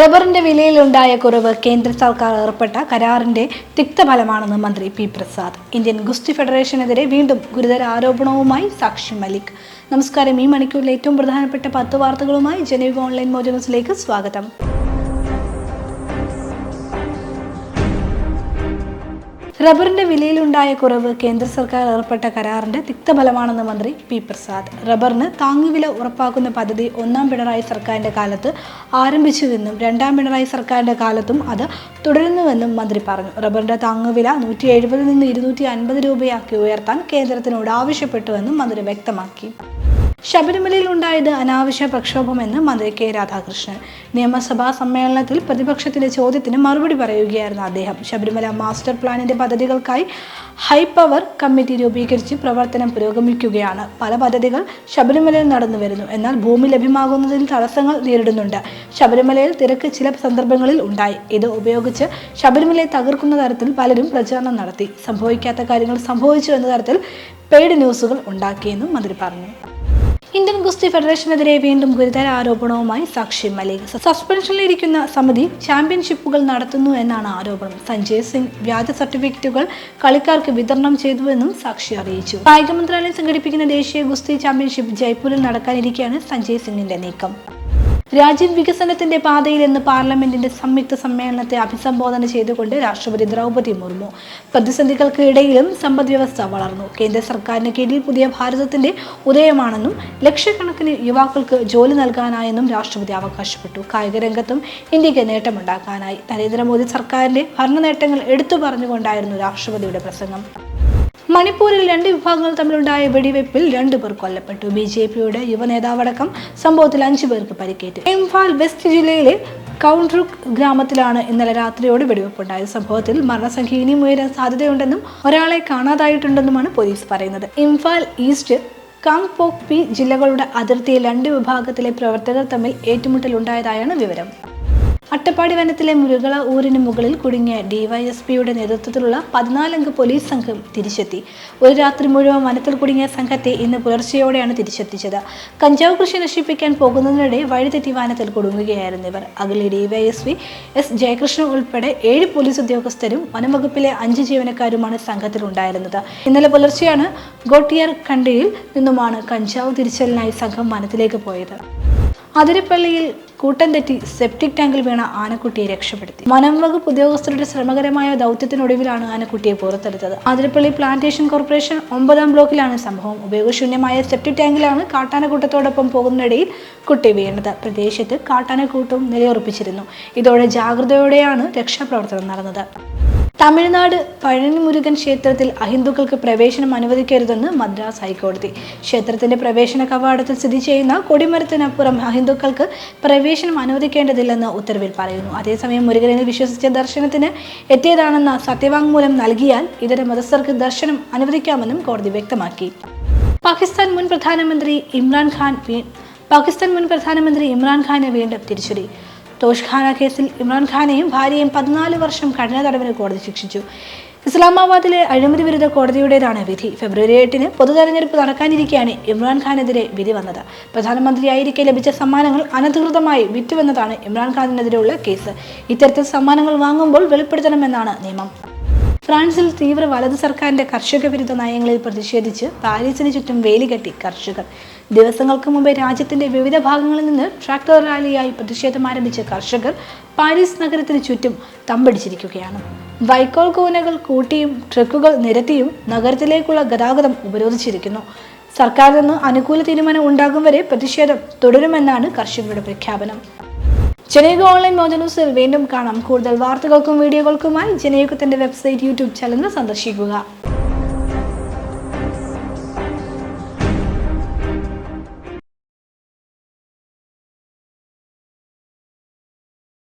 റബ്ബറിന്റെ വിലയിലുണ്ടായ കുറവ് കേന്ദ്ര സർക്കാർ ഏർപ്പെട്ട കരാറിന്റെ തിക്തഫലമാണെന്ന് മന്ത്രി പി പ്രസാദ്. ഇന്ത്യൻ ഗുസ്തി ഫെഡറേഷനെതിരെ വീണ്ടും ഗുരുതര ആരോപണവുമായി സാക്ഷി മലിക്. നമസ്കാരം. ഈ മണിക്കൂറിലെ ഏറ്റവും പ്രധാനപ്പെട്ട പത്ത് വാർത്തകളുമായി ജനീവ ഓൺലൈൻ മോജനസിലേക്ക് സ്വാഗതം. റബ്ബറിന്റെ വിലയിലുണ്ടായ കുറവ് കേന്ദ്ര സർക്കാർ ഏർപ്പെട്ട കരാറിന്റെ തിക്തഫലമാണെന്ന് മന്ത്രി പി പ്രസാദ്. റബ്ബറിന് താങ്ങുവില ഉറപ്പാക്കുന്ന പദ്ധതി ഒന്നാം പിണറായി സർക്കാരിന്റെ കാലത്ത് ആരംഭിച്ചുവെന്നും രണ്ടാം പിണറായി സർക്കാരിന്റെ കാലത്തും അത് തുടരുന്നുവെന്നും മന്ത്രി പറഞ്ഞു. റബ്ബറിന്റെ താങ്ങുവില നൂറ്റി എഴുപതിൽ നിന്ന് ഇരുന്നൂറ്റി അൻപത് രൂപയാക്കി ഉയർത്താൻ കേന്ദ്രത്തിനോട് ആവശ്യപ്പെട്ടുവെന്നും മന്ത്രി വ്യക്തമാക്കി. ശബരിമലയിൽ ഉണ്ടായത് അനാവശ്യ പ്രക്ഷോഭമെന്ന് മന്ത്രി കെ രാധാകൃഷ്ണൻ. നിയമസഭാ സമ്മേളനത്തിൽ പ്രതിപക്ഷത്തിന്റെ ചോദ്യത്തിന് മറുപടി പറയുകയായിരുന്നു അദ്ദേഹം. ശബരിമല മാസ്റ്റർ പ്ലാനിന്റെ പദ്ധതികൾക്കായി ഹൈ പവർ കമ്മിറ്റി രൂപീകരിച്ച് പ്രവർത്തനം പുരോഗമിക്കുകയാണ്. പല പദ്ധതികൾ ശബരിമലയിൽ നടന്നു വരുന്നു. എന്നാൽ ഭൂമി ലഭ്യമാകുന്നതിൽ തടസ്സങ്ങൾ നേരിടുന്നുണ്ട്. ശബരിമലയിൽ തിരക്ക് ചില സന്ദർഭങ്ങളിൽ ഉണ്ടായി. ഇത് ഉപയോഗിച്ച് ശബരിമലയെ തകർക്കുന്ന തരത്തിൽ പലരും പ്രചാരണം നടത്തി. സംഭവിക്കാത്ത കാര്യങ്ങൾ സംഭവിച്ചു എന്ന തരത്തിൽ പെയ്ഡ് ന്യൂസുകൾ ഉണ്ടാക്കിയെന്നും മന്ത്രി പറഞ്ഞു. ഇന്ത്യൻ ഗുസ്തി ഫെഡറേഷനെതിരെ വീണ്ടും ഗുരുതര ആരോപണവുമായി സാക്ഷി മലിക് സസ്പെൻഷനിലിരിക്കുന്ന സമിതി ചാമ്പ്യൻഷിപ്പുകൾ നടത്തുന്നു എന്നാണ് ആരോപണം. സഞ്ജയ് സിംഗ് വ്യാജ സർട്ടിഫിക്കറ്റുകൾ കളിക്കാർക്ക് വിതരണം ചെയ്തുവെന്നും സാക്ഷി അറിയിച്ചു. കായിക മന്ത്രാലയം സംഘടിപ്പിക്കുന്ന ദേശീയ ഗുസ്തി ചാമ്പ്യൻഷിപ്പ് ജയ്പൂരിൽ നടക്കാനിരിക്കെയാണ് സഞ്ജയ് സിംഗിന്റെ നീക്കം. രാജ്യം വികസനത്തിന്റെ പാതയിൽ എന്ന് പാർലമെന്റിന്റെ സംയുക്ത സമ്മേളനത്തെ അഭിസംബോധന ചെയ്തുകൊണ്ട് രാഷ്ട്രപതി ദ്രൗപദി മുർമു. പ്രതിസന്ധികൾക്ക് ഇടയിലും സമ്പദ് വ്യവസ്ഥ വളർന്നു. കേന്ദ്ര സർക്കാരിന് കീഴിൽ പുതിയ ഭാരതത്തിന്റെ ഉദയമാണെന്നും ലക്ഷക്കണക്കിന് യുവാക്കൾക്ക് ജോലി നൽകാനായെന്നും രാഷ്ട്രപതി അവകാശപ്പെട്ടു. കായിക രംഗത്തും ഇന്ത്യയ്ക്ക് നേട്ടമുണ്ടാക്കാനായി. നരേന്ദ്രമോദി സർക്കാരിന്റെ ഭരണ നേട്ടങ്ങൾ എടുത്തു പറഞ്ഞുകൊണ്ടായിരുന്നു രാഷ്ട്രപതിയുടെ പ്രസംഗം. മണിപ്പൂരിൽ രണ്ട് വിഭാഗങ്ങൾ തമ്മിലുണ്ടായ വെടിവെപ്പിൽ രണ്ടു പേർ കൊല്ലപ്പെട്ടു. ബി ജെ പിയുടെ യുവനേതാവടക്കം സംഭവത്തിൽ അഞ്ചു പേർക്ക് പരിക്കേറ്റു. ഇംഫാൽ വെസ്റ്റ് ജില്ലയിലെ കൗൺട്രുക് ഗ്രാമത്തിലാണ് ഇന്നലെ രാത്രിയോടെ വെടിവെപ്പുണ്ടായത്. സംഭവത്തിൽ മരണസംഖ്യ ഇനിയും ഉയരാൻ സാധ്യതയുണ്ടെന്നും ഒരാളെ കാണാതായിട്ടുണ്ടെന്നുമാണ് പോലീസ് പറയുന്നത്. Imphal east Kangpokpi ജില്ലകളുടെ അതിർത്തിയിൽ രണ്ട് വിഭാഗത്തിലെ പ്രവർത്തകർ തമ്മിൽ ഏറ്റുമുട്ടലുണ്ടായതായാണ് വിവരം. അട്ടപ്പാടി വനത്തിലെ മുരുകള ഊരിന് മുകളിൽ കുടുങ്ങിയ ഡിവൈഎസ്പിയുടെ നേതൃത്വത്തിലുള്ള പതിനാലംഗ പോലീസ് സംഘം തിരിച്ചെത്തി. ഒരു രാത്രി മുഴുവൻ വനത്തിൽ കുടുങ്ങിയ സംഘത്തെ ഇന്ന് പുലർച്ചെയോടെയാണ് തിരിച്ചെത്തിച്ചത്. കഞ്ചാവ് കൃഷി നശിപ്പിക്കാൻ പോകുന്നതിനിടെ വഴിതെറ്റി വനത്തിൽ കുടുങ്ങുകയായിരുന്നു ഇവർ. അകലെ ഡിവൈഎസ്പി എസ് ജയകൃഷ്ണൻ ഉൾപ്പെടെ ഏഴ് പോലീസ് ഉദ്യോഗസ്ഥരും വനംവകുപ്പിലെ അഞ്ച് ജീവനക്കാരുമാണ് സംഘത്തിലുണ്ടായിരുന്നത്. ഇന്നലെ പുലർച്ചെയാണ് ഗോട്ടിയർ കണ്ടിയിൽ നിന്നുമാണ് കഞ്ചാവ് തിരിച്ചലിനായി സംഘം വനത്തിലേക്ക് പോയത്. അതിരപ്പള്ളിയിൽ കൂട്ടം തെറ്റി സെപ്റ്റിക് ടാങ്കിൽ വീണ ആനക്കുട്ടിയെ രക്ഷപ്പെടുത്തി. വനം വകുപ്പ് ഉദ്യോഗസ്ഥരുടെ ശ്രമകരമായ ദൗത്യത്തിനൊടുവിലാണ് ആനക്കുട്ടിയെ പുറത്തെടുത്തത്. അതിരപ്പള്ളി പ്ലാന്റേഷൻ കോർപ്പറേഷൻ ഒമ്പതാം ബ്ലോക്കിലാണ് സംഭവം. ഉപയോഗശൂന്യമായ സെപ്റ്റിക് ടാങ്കിലാണ് കാട്ടാനക്കൂട്ടത്തോടൊപ്പം പോകുന്നതിനിടയിൽ കുട്ടി വീണത്. പ്രദേശത്ത് കാട്ടാനക്കൂട്ടവും നിലയുറപ്പിച്ചിരുന്നു. ഇതോടെ ജാഗ്രതയോടെയാണ് രക്ഷാപ്രവർത്തനം നടന്നത്. തമിഴ്നാട് പഴനിമുരുകൻ ക്ഷേത്രത്തിൽ അഹിന്ദുക്കൾക്ക് പ്രവേശനം അനുവദിക്കരുതെന്ന് മദ്രാസ് ഹൈക്കോടതി. ക്ഷേത്രത്തിന്റെ പ്രവേശന കവാടത്തിൽ സ്ഥിതി ചെയ്യുന്ന കൊടിമരത്തിനപ്പുറം അഹിന്ദുക്കൾക്ക് പ്രവേശനം അനുവദിക്കേണ്ടതില്ലെന്ന് ഉത്തരവിൽ പറയുന്നു. അതേസമയം മുരുകനെ വിശ്വസിച്ച ദർശനത്തിന് എത്തിയതാണെന്ന സത്യവാങ്മൂലം നൽകിയാൽ ഇതര മതസ്ഥർക്ക് ദർശനം അനുവദിക്കാമെന്നും കോടതി വ്യക്തമാക്കി. പാകിസ്ഥാൻ മുൻ പ്രധാനമന്ത്രി ഇമ്രാൻഖാൻ പാകിസ്ഥാൻ മുൻ പ്രധാനമന്ത്രി ഇമ്രാൻഖാനെ വീണ്ടും തിരിച്ചടി. തോഷ്ഖാന കേസിൽ ഇമ്രാൻഖാനെയും ഭാര്യയും പതിനാല് വർഷം കഠിന തടവിന് കോടതി ശിക്ഷിച്ചു. ഇസ്ലാമാബാദിലെ അഴിമതി വിരുദ്ധ കോടതിയുടേതാണ് വിധി. ഫെബ്രുവരി എട്ടിന് പൊതു തെരഞ്ഞെടുപ്പ് നടക്കാനിരിക്കെയാണ് ഇമ്രാൻഖാനെതിരെ വിധി വന്നത്. പ്രധാനമന്ത്രിയായിരിക്കെ ലഭിച്ച സമ്മാനങ്ങൾ അനധികൃതമായി വിറ്റുവെന്നതാണ് ഇമ്രാൻഖാനെതിരെയുള്ള കേസ്. ഇത്തരത്തിൽ സമ്മാനങ്ങൾ വാങ്ങുമ്പോൾ വെളിപ്പെടുത്തണമെന്നാണ് നിയമം. ഫ്രാൻസിൽ തീവ്ര വലതു സർക്കാരിന്റെ കർഷക വിരുദ്ധ നയങ്ങളിൽ പ്രതിഷേധിച്ച് പാരീസിന് ചുറ്റും വേലികെട്ടി കർഷകർ. ദിവസങ്ങൾക്ക് മുമ്പേ രാജ്യത്തിന്റെ വിവിധ ഭാഗങ്ങളിൽ നിന്ന് ട്രാക്ടർ റാലിയായി പ്രതിഷേധം ആരംഭിച്ച കർഷകർ പാരീസ് നഗരത്തിന് ചുറ്റും തമ്പടിച്ചിരിക്കുകയാണ്. വൈക്കോൽ കൂനകൾ കൂട്ടിയും ട്രക്കുകൾ നിരത്തിയും നഗരത്തിലേക്കുള്ള ഗതാഗതം ഉപരോധിച്ചിരിക്കുന്നു. സർക്കാരിൽ നിന്ന് അനുകൂല തീരുമാനം ഉണ്ടാകും വരെ പ്രതിഷേധം തുടരുമെന്നാണ് കർഷകരുടെ പ്രഖ്യാപനം. ജനയുഗ ഓൺലൈൻ മോജ ന്യൂസിൽ വീണ്ടും കാണാം. കൂടുതൽ വാർത്തകൾക്കും വീഡിയോകൾക്കുമായി ജനയുഗത്തിന്റെ വെബ്സൈറ്റ് യൂട്യൂബ് ചാനൽ സന്ദർശിക്കുക.